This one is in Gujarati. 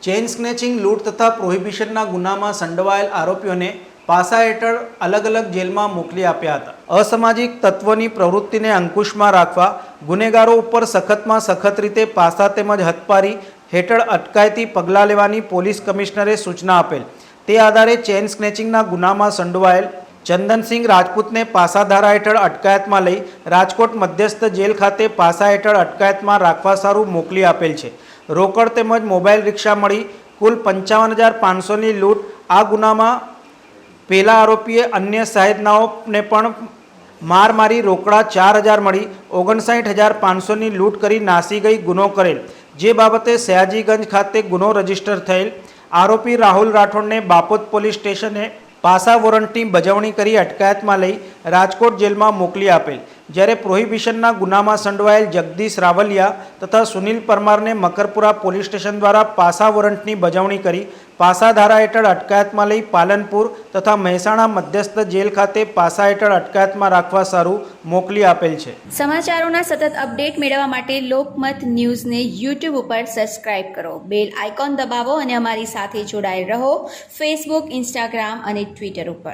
ચેઇન સ્નેચિંગ, લૂંટ તથા પ્રોહિબિશનના ગુનામાં સંડવાયેલ આરોપીઓને પાસા હેઠળ અલગ અલગ જેલમાં મોકલી આપ્યા હતા. અસામાજિક તત્વોની પ્રવૃત્તિને અંકુશમાં રાખવા, ગુનેગારો ઉપર સખતમાં સખત રીતે પાસા તેમજ હથપારી હેઠળ અટકાયતી પગલાં લેવાની પોલીસ કમિશનરે સૂચના આપેલ. તે આધારે ચેઇન સ્નેચિંગના ગુનામાં સંડોવાયેલ ચંદનસિંહ રાજપૂતને પાસાધારા હેઠળ અટકાયતમાં લઈ રાજકોટ મધ્યસ્થ જેલ ખાતે પાસા હેઠળ અટકાયતમાં રાખવા સારું મોકલી આપેલ છે. રોકડ તેમજ મોબાઈલ રિક્ષા મળી કુલ પંચાવન હજાર પાંચસોની લૂંટ. આ ગુનામાં પહેલા આરોપીએ અન્ય સાહેદનાઓને પણ માર મારી રોકડા ચાર હજાર મળી ઓગણસાઠ હજાર પાંચસોની લૂંટ કરી નાસી ગઈ ગુનો કરેલ. જે બાબતે સયાજીગંજ ખાતે ગુનો રજિસ્ટર થયેલ. આરોપી રાહુલ રાઠોડને બાપોદ પોલીસ સ્ટેશને પાસા વોરંટની બજવણી કરી અટકાયતમાં લઈ રાજકોટ જેલમાં મોકલી આપેલ. જ્યારે પ્રોહિબિશનના ગુનામાં સંડવાયેલ જગદીશ રાવલિયા તથા સુનિલ પરમારને મકરપુરા પોલીસ સ્ટેશન દ્વારા પાસા વોરંટની બજવણી કરી પાસા ધારા હેઠળ અટકાયતમાં લઈ પાલનપુર તથા મહેસાણા મધ્યસ્થ જેલ ખાતે પાસા હેઠળ અટકાયતમાં રાખવા સારું મોકલી આપેલ છે. સમાચારોના સતત અપડેટ મેળવવા માટે લોકમત ન્યૂઝને યુટ્યુબ ઉપર સબસ્ક્રાઇબ કરો. બેલ આઇકોન દબાવો અને અમારી સાથે જોડાયેલ રહો. ફેસબુક ઇન્સ્ટાગ્રામ અને ટ્વિટર ઉપર.